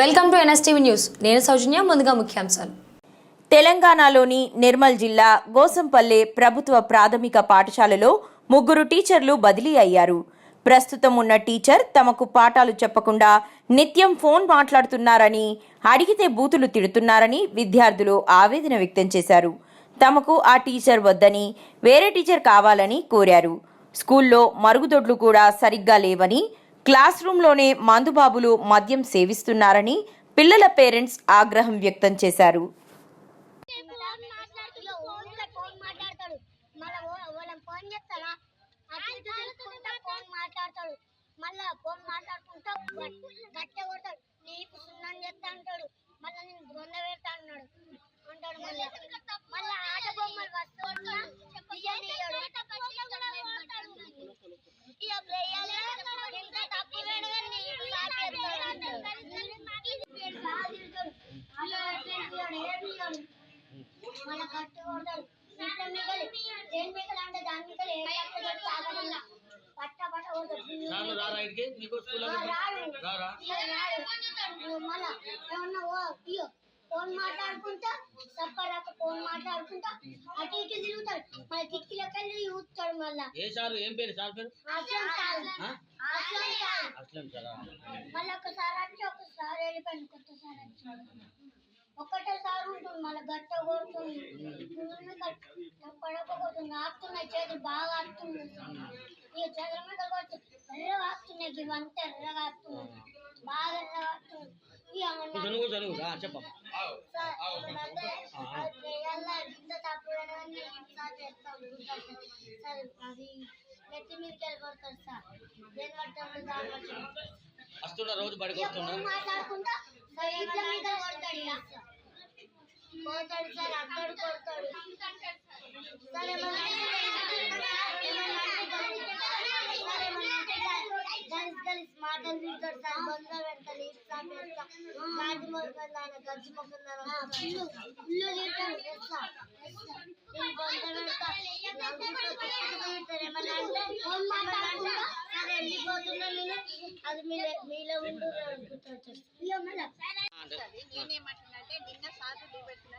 Welcome to NSTV news. నేను సౌజన్య ముందుగా ముఖ్యాంశాలు. తెలంగాణలోని నిర్మల్ జిల్లా గోసంపల్లె ప్రభుత్వ ప్రాథమిక పాఠశాలలో ముగ్గురు టీచర్లు బదిలీ అయ్యారు. ప్రస్తుతం ఉన్న టీచర్ తమకు పాఠాలు చెప్పకుండా నిత్యం ఫోన్ మాట్లాడుతున్నారని అడిగితే బూతులు తిడుతున్నారని విద్యార్థులు ఆవేదన వ్యక్తం చేశారు. తమకు ఆ టీచర్ వద్దని వేరే టీచర్ కావాలని కోరారు. స్కూల్లో మరుగుదొడ్లు కూడా సరిగ్గా లేవని క్లాస్ రూంలోనే మందుబాబులు మద్యం సేవిస్తున్నారని పిల్లల పేరెంట్స్ ఆగ్రహం వ్యక్తం చేశారు. మళ్ళా ఫోన్ చేస్తారా అటు మాట్లాడుకుంటా గట్- కొడతాడు. ఏమియ్యడు. మన కట్టు కొడతాడు ఇంట్లో మిగలి దేని మిగలి అంటే దాని మిగలి ఏ కట్టు కొట్టి తాగడం పట్ట. పట్ట కొడతాడు రాను రారా. ఇక్కడికి నీకు స్కూల్ ఆ, రాడు రారా? ఇక రాడు నువ్వు మళ్ళా ఏమన్నా ఓ ఇయ్యో ఫోన్ మాట్లాడుకుంటా తప్పరాక ఫోన్ మాట్లాడుకుంటా అటు ఇటు తిరుగుతాడు. మళ్ళీ కిటికీలోకి వెళ్ళి చూస్తాడు మళ్ళా. ఏ సార్? ఏం పేరు? సార్ పేరు? అసలు? అసలు సారా. మళ్ళీ ఒకసారి వచ్చి ఒకసారి వెళ్ళిపోయింది కొత్తసారి వచ్చి ఒక్కటేసారి ఉంటుంది మళ్ళీ గట్ట కొడుతుంది. పడకపోతుంది ఆడుతున్నాయి చేతులు బాగా ఆడుతుంది ఇక చేతుల మీద కొడుతు ఎర్రగా ఆడుతున్నాయి ఇవంతా ఎర్రగా బాగా ఎర్రగా చెప్పమ్మా. సార్, నెత్తి మీదకి దేని పట్టాడు దాని పట్టాడు వస్తున్నా రోజు బడికి వస్తున్నా. మాట్లాడుకుంటా ఇంట్లో మీద కొడతాడు పోతాడు సార్ అక్కడ పోతాడు సరే కలిసి మాటలు తింటాడు సార్ బొంద పెడతాడు ఇస్తా పెడతా మాటి మొక్కలు ఆయన గజ్జి మొక్కలు ఫుల్లు ఫుల్లు తింటాడు బొంద ఏమన్నా అంటే సరే వెళ్ళిపోతున్నా నేను అది మీలో మీలో ఉండు అనుకుంటా వచ్చేస్తా. ఇయ్యో